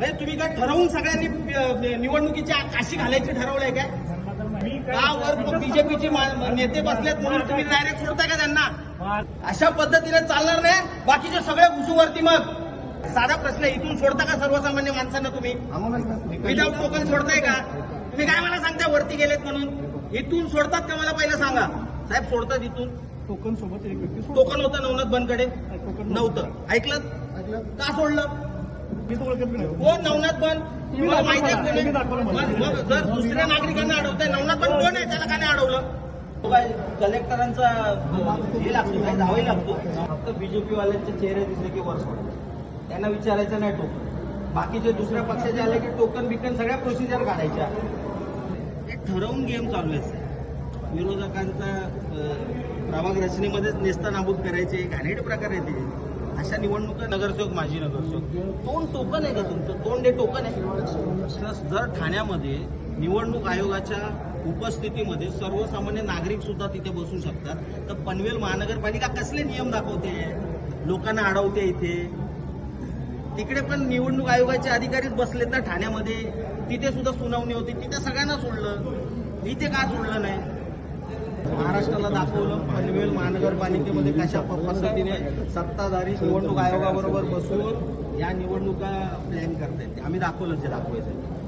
म्हणजे तुम्ही काय ठरवून सगळ्यांनी निवडणुकीची काशी घालायची ठरवलंय काय? का वर बीजेपीचे नेते बसलेत म्हणून तुम्ही डायरेक्ट सोडताय का त्यांना? अशा पद्धतीने चालणार नाही. बाकीचे सगळे घुसूवरती मग. साधा प्रश्न इथून सोडता का सर्वसामान्य माणसांना तुम्ही? विदाऊट टोकन सोडताय का? तुम्ही काय मला सांगता वरती गेलेत म्हणून? इथून सोडतात का मला पहिलं सांगा? साहेब सोडतात इथून. टोकन सोबत टोकन होतं नवनाथ बनकडे टोकन नव्हतं. ऐकलं. का सोडलं? मी तर ओळखत नाही. कोण? नवनाथ बन तुम्हाला माहिती आहे जर दुसऱ्या नागरिकांना अडवतंय नवनाथ बन कोण आहे? त्याला का नाही अडवलं कलेक्टरांचा हे लागतो काय जावही लागतो? फक्त बीजेपी वाल्यांचे चेहरे दिसले की वर सोडायचे त्यांना विचारायचं नाही टोकन. बाकीचे दुसऱ्या पक्षाचे आले की टोकन बिकन सगळ्या प्रोसिजर काढायच्या. हे ठरवून गेम चालू आहे. विरोधकांचा प्रभाग रचनेमध्येच नेस्ता नाबूद करायचे घाणेरडे प्रकार आहे ते. अशा निवडणुका नगरसेवक माजी नगरसेवक. तोंड टोकन आहे का तुमचं? तोंड हे टोकन आहे. जर ठाण्यामध्ये निवडणूक आयोगाच्या उपस्थितीमध्ये सर्वसामान्य नागरिक सुद्धा तिथे बसू शकतात तर पनवेल महानगरपालिका कसले नियम दाखवते? लोकांना अडवते इथे. तिकडे पण निवडणूक आयोगाचे अधिकारीच बसलेत ना ठाण्यामध्ये. तिथे सुद्धा सुनावणी होती. तिथे सगळ्यांना सोडलं. इथे का सोडलं नाही? महाराष्ट्राला दाखवलं. पनवेल महानगरपालिकेमध्ये कशा पद्धतीने सत्ताधारी निवडणूक आयोगाबरोबर बसून या निवडणुका प्लॅन करतायत आम्ही दाखवलं ते दाखवायचं